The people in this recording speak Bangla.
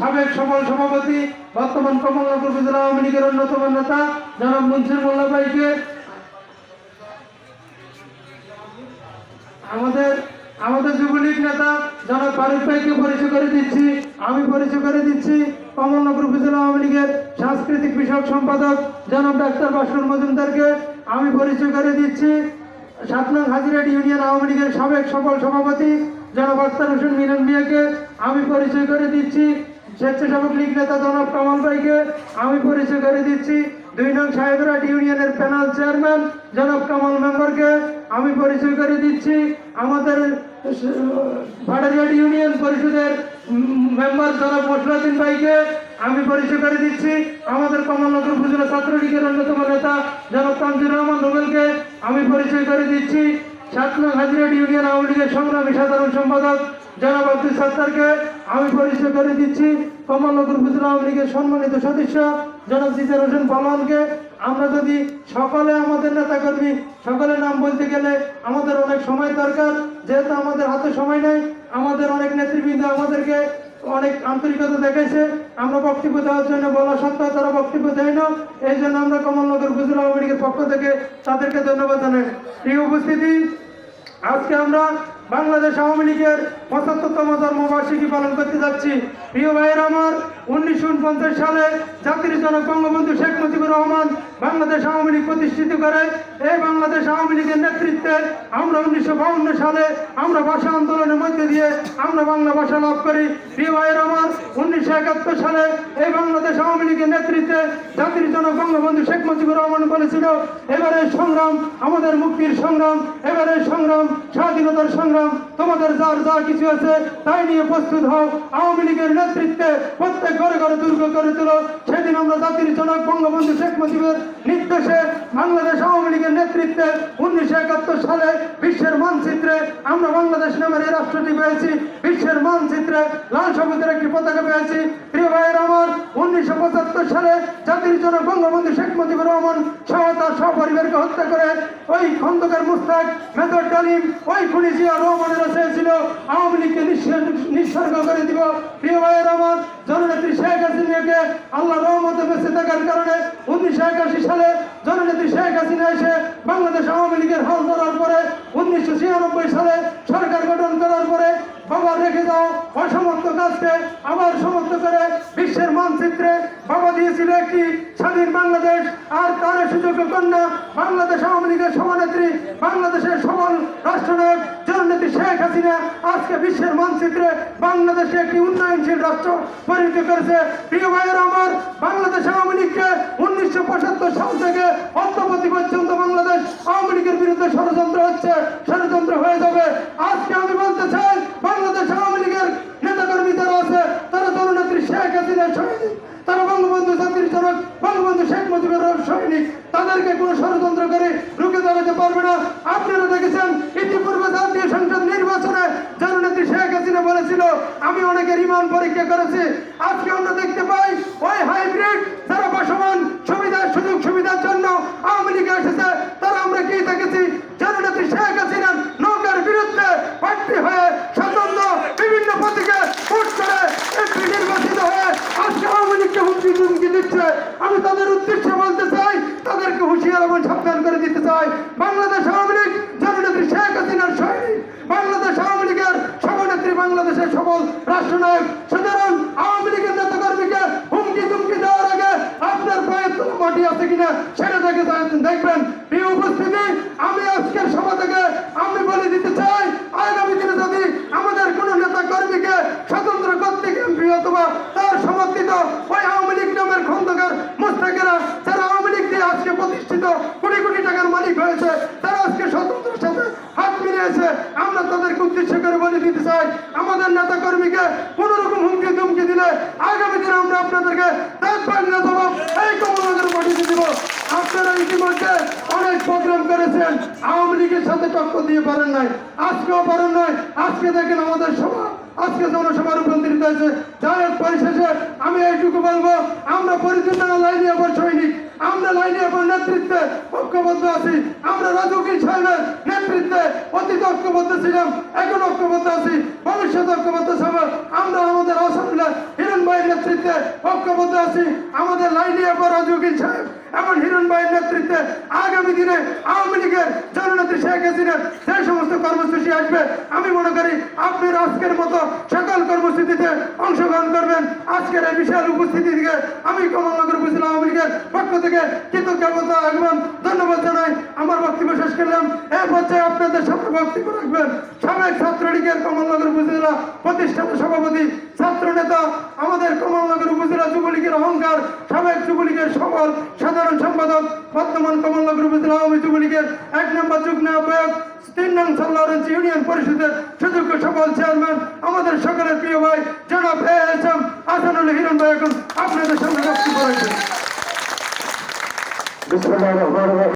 সাবেক সফল সভাপতি বর্তমান কমলনগর উপজেলা আওয়ামী লীগের অন্যতম নেতা জনাব মুন্সির মোল্লা ভাইকে। আমাদের আমাদের যুবলীগ নেতা জনাব ফারুক ভাইকে পরিচয় করে দিচ্ছি, আমি পরিচয় করে দিচ্ছি কমলনগর উপজেলা আওয়ামী লীগের সাংস্কৃতিক বিষয়ক সম্পাদক জনাব ডাক্তার বাসুর মজুমদারকে আমি পরিচয় করে দিচ্ছি। সাত হাজিরাট ইউনিয়ন আওয়ামী লীগের সাবেক সফল সভাপতি জনাব আখতার হোসেন মিলন মিয়াকে আমি পরিচয় করে দিচ্ছি। স্বেচ্ছাসেবক লীগ নেতা জনাব কামাল ভাইকে আমি পরিচয় করে দিচ্ছি। দুই নং সাহেবরাট ইউনিয়নের প্যানেল চেয়ারম্যান। জনাব কামাল মেম্বারকে আমি পরিচয় করে দিচ্ছি। আমাদের ভাড়ারিয়াট ইউনিয়ন পরিষদের মেম্বার জনাব মসলাউদ্দিন ভাইকে আমি পরিচয় করে দিচ্ছি। আমাদের কমলনগর উপজেলা ছাত্রলীগের অন্যতম নেতা জনাব তামজুর রহমান রুবেলকে আমি পরিচয় করে দিচ্ছি। সাত নং হাজিরাট ইউনিয়ন আওয়ামী লীগের সংগ্রামী সাধারণ সম্পাদক জনাব আব্দুল সত্তারকে আমি পরিচয় করে দিচ্ছি, কমলনগর উপজেলা আওয়ামী লীগের সম্মানিত সদস্য, জনাব জিতের হোসেন পালোয়ানকে। আমরা যদি সকলে আমাদের নেতা নেতাকর্মী সকলের নাম বলতে গেলে আমাদের অনেক সময় দরকার, যেহেতু আমাদের হাতে সময় নেই, আমাদের অনেক নেতৃবৃন্দ আমাদেরকে অনেক আন্তরিকতা দেখাইছে। আমরা বক্তব্য দেওয়ার জন্য বলা সত্ত্বেও তারা বক্তব্য দেয় না। এই জন্য আমরা কমলনগর উপজেলা আওয়ামী লীগের পক্ষ থেকে তাদেরকে ধন্যবাদ জানাই। এই উপস্থিতি, আজকে আমরা বাংলাদেশ আওয়ামী লীগের পঁচাত্তরতম জন্মবার্ষিকী পালন করতে যাচ্ছি। প্রিয় ভাইয়ের আমার উনিশশো উনপঞ্চাশ সালে জাতির জনক বঙ্গবন্ধু শেখ মুজিবুর রহমান বাংলাদেশ আওয়ামী লীগ প্রতিষ্ঠিত করে, এই বাংলাদেশ আওয়ামী লীগের নেতৃত্বে আমরা উনিশশো সালে আমরা ভাষা আন্দোলনের মধ্যে দিয়ে আমরা বাংলা ভাষা লাভ করি। ভাইয়ের আমার, উনিশশো একাত্তর সালে এই বাংলাদেশ আওয়ামী লীগের নেতৃত্বে জাতির জনক বঙ্গবন্ধু শেখ মুজিবুর রহমান বলেছিল, এবারে সংগ্রাম আমাদের মুক্তির সংগ্রাম, এবারে সংগ্রাম, স্বাধীনতার সংগ্রাম, তোমাদের যার যা কিছু আছে তাই নিয়ে প্রস্তুত হও। আওয়ামী লীগের নেতৃত্বে প্রত্যেক ঘরে ঘরে দুর্গ করে তুলো। সেদিন আমরা জাতির জনক বঙ্গবন্ধু শেখ মুজিবের নির্দেশে বাংলাদেশ আওয়ামী লীগের নেতৃত্বে উনিশশো একাত্তর সালে বিশ্বের মানচিত্রে আমরা বাংলাদেশ নামের এই রাষ্ট্রটি পেয়েছি। বিশ্বের মানচিত্রে লাল সবুজের একটি পতাকা পেয়েছি। প্রিয় ভাইয়ের আমার, উনিশশো পঁচাত্তর সালে জাতির জনক বঙ্গবন্ধু শেখ মুজিবুর রহমান সহ তার সপরিবারকে হত্যা করে ওই খন্দকার মুস্তাক, মেজর ডালিম ওই খুনি জিয়া রহমানের চেয়েছিল আওয়ামী লীগকে নিঃসর্গ করে দিব। প্রিয় ভাইয়ের আমার, জননেত্রী শেখ হাসিনাকে আল্লাহ রহমতে বেঁচে থাকার কারণে উনিশশো একাশি সালে জননেত্রী শেখ হাসিনা এসে বাংলাদেশ আওয়ামী লীগের হাল ধরার পরে উনিশশো ছিয়ানব্বই সালে সরকার গঠন করার পরে বাবা রেখে দাও অসমর্থ কাজকে আবার সমর্থ করে বিশ্বের মানচিত্রে বাবা দিয়েছিল একটি স্বাধীন বাংলাদেশ। আর তার সুযোগ্য কন্যা বাংলাদেশ আওয়ামী লীগের সভানেত্রী, বাংলাদেশের সবল রাষ্ট্রনায়ক জননেত্রী হাসিনা আজকে বিশ্বের মানচিত্রে বাংলাদেশে একটি উন্নয়নশীল রাষ্ট্র পরিণত করেছে। প্রিয় ভাইয়ের আমার, বাংলাদেশ আওয়ামী লীগকে উনিশশো পঁচাত্তর সাল থেকে অদ্যপতি পর্যন্ত বাংলাদেশ আওয়ামী লীগের বিরুদ্ধে ষড়যন্ত্র হচ্ছে, ষড়যন্ত্র হয়ে যাবে। আজকে আমি বলতে চাই, বাংলাদেশ আওয়ামী লীগের নেতাকর্মী যারা আছে, তারা জননেত্রী শেখ হাসিনার সৈনিক, তারা বঙ্গবন্ধু জাতির জনক, বঙ্গবন্ধু শেখ মুজিবুর রহমান সৈনিক। তাদেরকে কোনো ষড়যন্ত্র করে রুখে দাঁড়াতে পারবে না। আপনারা দেখেছেন, ইতিপূর্বে জাতীয় সংসদ নির্বাচনে জননেত্রী শেখ হাসিনা বলেছিল আমি অনেকের ইমান পরীক্ষা করেছি। আজকে আমরা দেখতে পাই ওই হাইব্রিড যারা বসবান সুবিধা সুযোগ সুবিধার জন্য আওয়ামী লীগে এসেছে, তারা আমরা কি দেখেছি শেখ নৌকার বিরুদ্ধে প্রার্থী হয়ে স্বতন্ত্র বিভিন্ন প্রতীকে ভোট করে নির্বাচিত হয়ে আজকে আওয়ামী লীগকে হুমকি হুমকি দিচ্ছে। আমি তাদের উদ্দেশ্যে বলতে চাই, তাদেরকে হুঁশিয়ার এবং সাবধান করে দিতে চাই। বাংলাদেশ আওয়ামী লীগ জননেত্রী শেখ হাসিনার সৈনিক বাংলাদেশ আওয়ামী লীগের সভানেত্রী সফল রাষ্ট্রনায়ক সুতরাং আওয়ামী লীগের নেতাকর্মীকে হুমকি তুমকি দেওয়ার আগে আপনার পায়ের মাটি আছে কিনা সেটা দেখে দেখবেন। প্রিয় উপস্থিতি, আমি আজকের সভা থেকে আমি বলে দিতে চাই, আগামী দিনে যদি আমাদের কোনো নেতা স্বতন্ত্র কর্তৃক এমপি অথবা তার সমর্থিত ওই আওয়ামী লীগ নামের খন্দকার মুস্তাকেরা, যারা আওয়ামী লীগ দিয়ে আজকে প্রতিষ্ঠিত কোটি কোটি টাকার মালিক হয়েছে, তারা আজকে স্বতন্ত্রের সাথে হাত মিলিয়েছে। উদ্দেশ্য করে বলে দিতে চাই। আমাদের নেতা কর্মীকে কোন রকম হুমকি ধুমকি দিলে আগামী দিনে আমরা আপনাদেরকে এই পাঠিয়ে দিব। আপনারা ইতিমধ্যে অনেক প্রোগ্রাম করেছেন, আওয়ামী লীগের সাথে দিয়ে পারেন নাই। আজকেও পারেন আজকে দেখেন আমাদের সভা, আজকে জনসভা রূপান্তরিত হয়েছে যাই পরিশেষে আমি এইটুকু বলব, আমরা পরিচালনা লাইনে আবার সৈনিক আমরা লাইনে আবার নেতৃত্বে ঐক্যবদ্ধ আছি। আমরা রাজুকির সাহেবের নেতৃত্বে অতীত ঐক্যবদ্ধ ছিলাম, এখন ঐক্যবদ্ধ আছি। ভবিষ্যৎ ঐক্যবদ্ধ সভা আমরা আমাদের আসামুল্লাহ হিরণ ভাইয়ের নেতৃত্বে ঐক্যবদ্ধ আছি। আমাদের লাইলিয়া বড় যোগী সাহেব এমন হিরণ ভাইয়ের নেতৃত্বে আগামী দিনে আওয়ামী লীগের জননেত্রী শেখ হাসিনার যে সমস্ত কর্মসূচি আসবে, আমি মনে করি আপনি আজকের মতো সকল কর্মসূচিতে অংশগ্রহণ করবেন। আজকের এই বিশাল উপস্থিতি থেকে আমি কমলনগর উপজেলা আওয়ামী লীগের থেকে কৃতজ্ঞতা এবং ধন্যবাদ জানাই। আমার বক্তব্য শেষ করলাম। এই পর্যায়ে আপনাদের সামনে বক্তব্য রাখবেন সাবেক ছাত্রলীগের কমলনগর উপজেলা প্রতিষ্ঠাতা সভাপতি ছাত্র নেতা আমাদের কমলনগর উপজেলা যুবলীগের অহংকার, সাবেক যুবলীগের সফল সাধারণ সম্পাদক, বর্তমান কমলনগর উপজেলা আওয়ামী যুবলীগের এক নম্বর যুগ্ম আহ্বায়ক, তিন নং সাল্লারেন্স ইউনিয়ন পরিষদের সুযোগ্য সফল চেয়ারম্যান, আমাদের সকলের প্রিয় ভাই, জনাব A S M Asanul Hiron ভাই। এখন আপনাদের সামনে বক্তব্য রাখবেন। どうぞどうぞ。